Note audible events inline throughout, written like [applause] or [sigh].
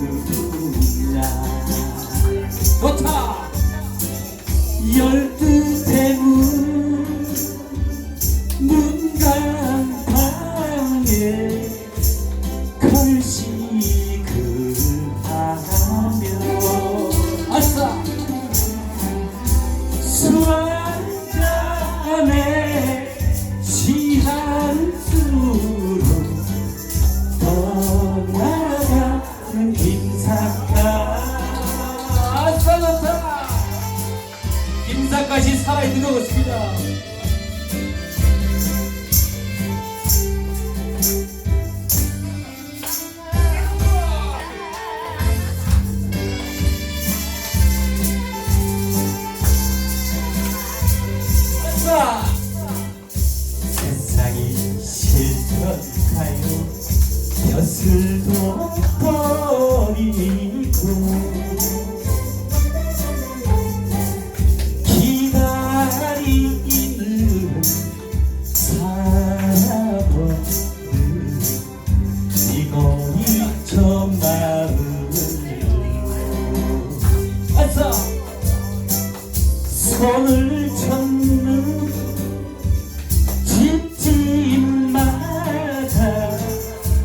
누구냐 좋다 열두 대문 문간판에 걸식을 하며 아싸! 수아 좋다. 김사카시 살아있는 것 같습니다 손을 쳤는 집집마다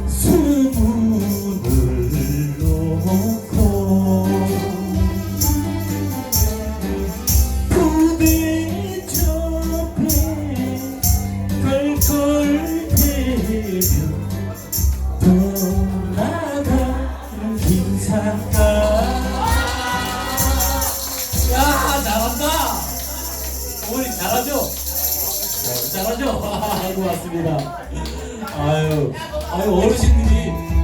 수문을 놓고 부대 접해 걸걸 대며 오늘 잘하죠? 네, 잘하죠? [laughs] 아이고 왔습니다 아유 아유 어르신들이